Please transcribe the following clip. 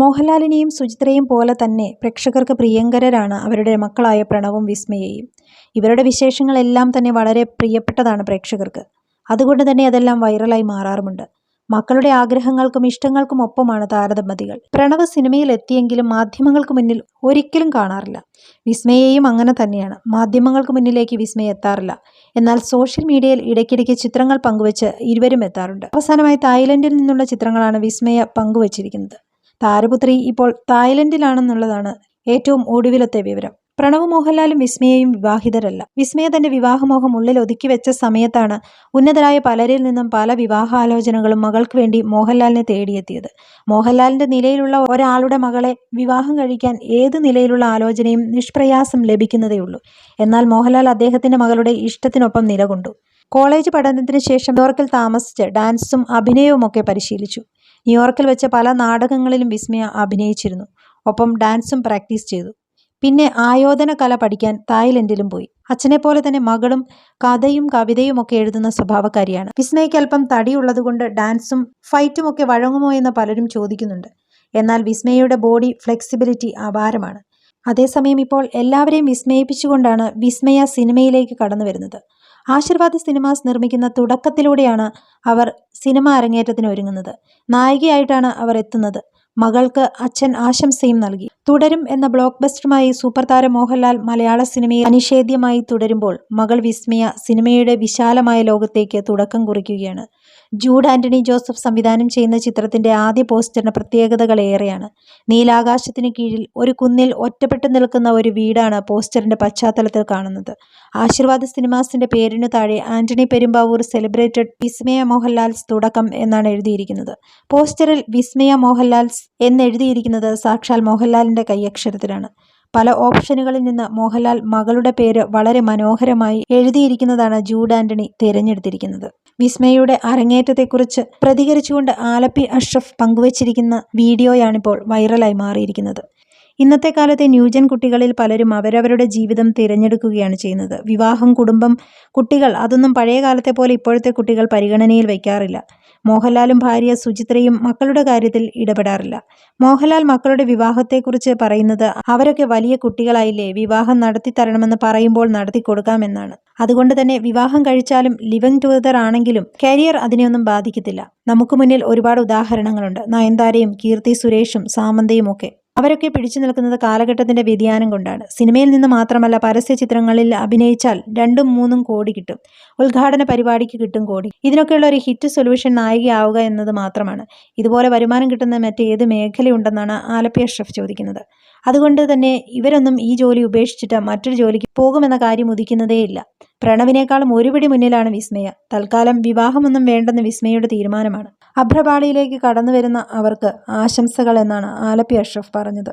മോഹൻലാലിനെയും സുചിത്രയും പോലെ തന്നെ പ്രേക്ഷകർക്ക് പ്രിയങ്കരരാണ് അവരുടെ മക്കളായ പ്രണവും വിസ്മയയും. ഇവരുടെ വിശേഷങ്ങളെല്ലാം തന്നെ വളരെ പ്രിയപ്പെട്ടതാണ് പ്രേക്ഷകർക്ക്. അതുകൊണ്ട് തന്നെ അതെല്ലാം വൈറലായി മാറാറുമുണ്ട്. മക്കളുടെ ആഗ്രഹങ്ങൾക്കും ഇഷ്ടങ്ങൾക്കും ഒപ്പമാണ് താരദമ്പതികൾ. പ്രണവ് സിനിമയിൽ എത്തിയെങ്കിലും മാധ്യമങ്ങൾക്ക് മുന്നിൽ ഒരിക്കലും കാണാറില്ല. വിസ്മയയും അങ്ങനെ തന്നെയാണ്. മാധ്യമങ്ങൾക്ക് മുന്നിലേക്ക് വിസ്മയ എത്താറില്ല. എന്നാൽ സോഷ്യൽ മീഡിയയിൽ ഇടയ്ക്കിടയ്ക്ക് ചിത്രങ്ങൾ പങ്കുവച്ച് ഇരുവരും എത്താറുണ്ട്. അവസാനമായി തായ്ലൻഡിൽ നിന്നുള്ള ചിത്രങ്ങളാണ് വിസ്മയ പങ്കുവച്ചിരിക്കുന്നത്. താരപുത്രി ഇപ്പോൾ തായ്ലൻഡിലാണെന്നുള്ളതാണ് ഏറ്റവും ഒടുവിലത്തെ വിവരം. പ്രണവ് മോഹൻലാലും വിസ്മയയും വിവാഹിതരല്ല. വിസ്മയ തന്റെ വിവാഹമോഹം ഉള്ളിൽ ഒതുക്കി വെച്ച സമയത്താണ് ഉന്നതരായ പലരിൽ നിന്നും പല വിവാഹാലോചനകളും മകൾക്ക് വേണ്ടി മോഹൻലാലിനെ തേടിയെത്തിയത്. മോഹൻലാലിന്റെ നിലയിലുള്ള ഒരാളുടെ മകളെ വിവാഹം കഴിക്കാൻ ഏത് നിലയിലുള്ള ആലോചനയും നിഷ്പ്രയാസം ലഭിക്കുന്നതേയുള്ളൂ. എന്നാൽ മോഹൻലാൽ അദ്ദേഹത്തിന്റെ മകളുടെ ഇഷ്ടത്തിനൊപ്പം നിലകൊണ്ടു. കോളേജ് പഠനത്തിന് ശേഷം ന്യൂയോർക്കിൽ താമസിച്ച് ഡാൻസും അഭിനയവും ഒക്കെ പരിശീലിച്ചു. ന്യൂയോർക്കിൽ വെച്ച പല നാടകങ്ങളിലും വിസ്മയ അഭിനയിച്ചിരുന്നു. ഒപ്പം ഡാൻസും പ്രാക്ടീസ് ചെയ്തു. പിന്നെ ആയോധന കല പഠിക്കാൻ തായ്ലൻഡിലും പോയി. അച്ഛനെ പോലെ തന്നെ മകളും കഥയും കവിതയും ഒക്കെ എഴുതുന്ന സ്വഭാവക്കാരിയാണ്. വിസ്മയയ്ക്ക് അല്പം തടിയുള്ളതുകൊണ്ട് ഡാൻസും ഫൈറ്റും ഒക്കെ വഴങ്ങുമോ എന്ന് പലരും ചോദിക്കുന്നുണ്ട്. എന്നാൽ വിസ്മയയുടെ ബോഡി ഫ്ലെക്സിബിലിറ്റി അപാരമാണ്. അതേസമയം ഇപ്പോൾ എല്ലാവരെയും വിസ്മയിപ്പിച്ചുകൊണ്ടാണ് വിസ്മയ സിനിമയിലേക്ക് കടന്നുവരുന്നത്. ആശീർവാദ് സിനിമാസ് നിർമ്മിക്കുന്ന തുടക്കത്തിലൂടെയാണ് അവർ സിനിമ അരങ്ങേറ്റത്തിന് ഒരുങ്ങുന്നത്. നായികയായിട്ടാണ് അവർ എത്തുന്നത്. മകൾക്ക് അച്ഛൻ ആശംസയും നൽകി. തുടരും എന്ന ബ്ലോക്ക് ബസ്റ്ററുമായി സൂപ്പർ താരം മോഹൻലാൽ മലയാള സിനിമയിൽ അനിഷേധ്യമായി തുടരുമ്പോൾ മകൾ വിസ്മയ സിനിമയുടെ വിശാലമായ ലോകത്തേക്ക് തുടക്കം കുറിക്കുകയാണ്. ജൂഡ് ആന്റണി ജോസഫ് സംവിധാനം ചെയ്യുന്ന ചിത്രത്തിന്റെ ആദ്യ പോസ്റ്ററിന് പ്രത്യേകതകളേറെയാണ്. നീലാകാശത്തിന് കീഴിൽ ഒരു കുന്നിൽ ഒറ്റപ്പെട്ടു നിൽക്കുന്ന ഒരു വീടാണ് പോസ്റ്ററിന്റെ പശ്ചാത്തലത്തിൽ കാണുന്നത്. ആശീർവാദ് സിനിമാസിന്റെ പേരിനു താഴെ ആന്റണി പെരുമ്പാവൂർ സെലിബ്രേറ്റഡ് വിസ്മയ മോഹൻലാൽസ് തുടക്കം എന്നാണ് എഴുതിയിരിക്കുന്നത്. പോസ്റ്ററിൽ വിസ്മയ മോഹൻലാൽസ് എന്നെഴുതിയിരിക്കുന്നത് സാക്ഷാൽ മോഹൻലാലിന്റെ കൈയ്യക്ഷരത്തിലാണ്. പല ഓപ്ഷനുകളിൽ നിന്ന് മോഹൻലാൽ മകളുടെ പേര് വളരെ മനോഹരമായി എഴുതിയിരിക്കുന്നതാണ് ജൂഡ് ആന്റണി തിരഞ്ഞെടുത്തിരിക്കുന്നത്. വിസ്മയുടെ അരങ്ങേറ്റത്തെക്കുറിച്ച് പ്രതികരിച്ചുകൊണ്ട് ആലപ്പി അഷ്റഫ് പങ്കുവച്ചിരിക്കുന്ന വീഡിയോയാണിപ്പോൾ വൈറലായി മാറിയിരിക്കുന്നത്. ഇന്നത്തെ കാലത്തെ ന്യൂജൻ കുട്ടികളിൽ പലരും അവരവരുടെ ജീവിതം തിരഞ്ഞെടുക്കുകയാണ് ചെയ്യുന്നത്. വിവാഹം, കുടുംബം, കുട്ടികൾ അതൊന്നും പഴയ കാലത്തെ പോലെ ഇപ്പോഴത്തെ കുട്ടികൾ പരിഗണനയിൽ വയ്ക്കാറില്ല. മോഹൻലാലും ഭാര്യ സുചിത്രയും മക്കളുടെ കാര്യത്തിൽ ഇടപെടാറില്ല. മോഹൻലാൽ മക്കളുടെ വിവാഹത്തെക്കുറിച്ച് പറയുന്നത് അവരൊക്കെ വലിയ കുട്ടികളായില്ലേ വിവാഹം നടത്തി തരണമെന്ന് പറയുമ്പോൾ നടത്തി കൊടുക്കാമെന്നാണ് അതുകൊണ്ട് തന്നെ വിവാഹം കഴിച്ചാലും ലിവിങ് ടുഗദർ ആണെങ്കിലും കരിയർ അതിനെയൊന്നും ബാധിക്കത്തില്ല. നമുക്ക് മുന്നിൽ ഒരുപാട് ഉദാഹരണങ്ങളുണ്ട്. നയൻതാരയും കീർത്തി സുരേഷും സാമന്തയും ഒക്കെ. അവരൊക്കെ പിടിച്ചു നിൽക്കുന്നത് കാലഘട്ടത്തിന്റെ വ്യതിയാനം കൊണ്ടാണ്. സിനിമയിൽ നിന്ന് മാത്രമല്ല പരസ്യ ചിത്രങ്ങളിൽ അഭിനയിച്ചാൽ രണ്ടും മൂന്നും കോടി കിട്ടും. ഉദ്ഘാടന പരിപാടിക്ക് കിട്ടും കോടി. ഇതിനൊക്കെയുള്ള ഒരു ഹിറ്റ് സൊല്യൂഷൻ നായികയാവുക എന്നത് മാത്രമാണ്. ഇതുപോലെ വരുമാനം കിട്ടുന്ന മറ്റേത് മേഖലയുണ്ടെന്നാണ് ആലപ്പി അഷ്റഫ് ചോദിക്കുന്നത്. അതുകൊണ്ട് തന്നെ ഇവരൊന്നും ഈ ജോലി ഉപേക്ഷിച്ചിട്ട് മറ്റൊരു ജോലിക്ക് പോകുമെന്ന കാര്യം ഉദിക്കുന്നതേയില്ല. പ്രണവിനേക്കാളും ഒരുപിടി മുന്നിലാണ് വിസ്മയ. തൽക്കാലം വിവാഹമൊന്നും വേണ്ടെന്ന് വിസ്മയയുടെ തീരുമാനമാണ്. അഭ്രപാളിയിലേക്ക് കടന്നുവരുന്ന അവർക്ക് ആശംസകൾ എന്നാണ് ആലപ്പി അഷ്റഫ് പറഞ്ഞത്.